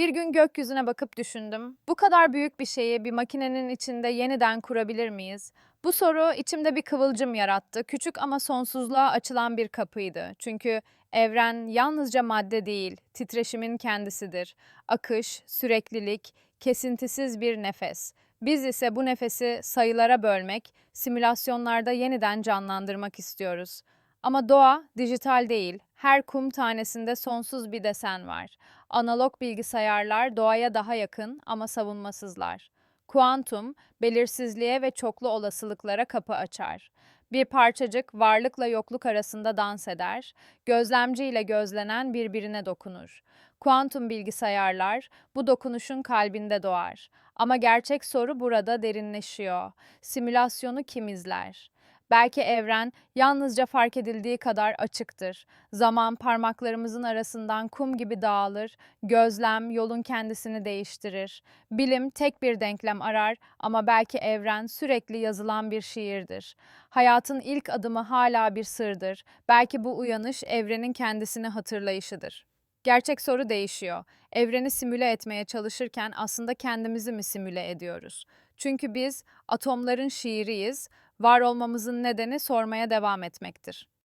Bir gün gökyüzüne bakıp düşündüm. Bu kadar büyük bir şeyi bir makinenin içinde yeniden kurabilir miyiz? Bu soru içimde bir kıvılcım yarattı. Küçük ama sonsuzluğa açılan bir kapıydı. Çünkü evren yalnızca madde değil, titreşimin kendisidir. Akış, süreklilik, kesintisiz bir nefes. Biz ise bu nefesi sayılara bölmek, simülasyonlarda yeniden canlandırmak istiyoruz. Ama doğa dijital değil. Her kum tanesinde sonsuz bir desen var. Analog bilgisayarlar doğaya daha yakın ama savunmasızlar. Kuantum, belirsizliğe ve çoklu olasılıklara kapı açar. Bir parçacık varlıkla yokluk arasında dans eder, gözlemci ile gözlenen birbirine dokunur. Kuantum bilgisayarlar bu dokunuşun kalbinde doğar. Ama gerçek soru burada derinleşiyor. Simülasyonu kim izler? Belki evren yalnızca fark edildiği kadar açıktır. Zaman parmaklarımızın arasından kum gibi dağılır, gözlem yolun kendisini değiştirir. Bilim tek bir denklem arar ama belki evren sürekli yazılan bir şiirdir. Hayatın ilk adımı hala bir sırdır. Belki bu uyanış evrenin kendisini hatırlayışıdır. Gerçek soru değişiyor. Evreni simüle etmeye çalışırken aslında kendimizi mi simüle ediyoruz? Çünkü biz atomların şiiriyiz, var olmamızın nedeni sormaya devam etmektir.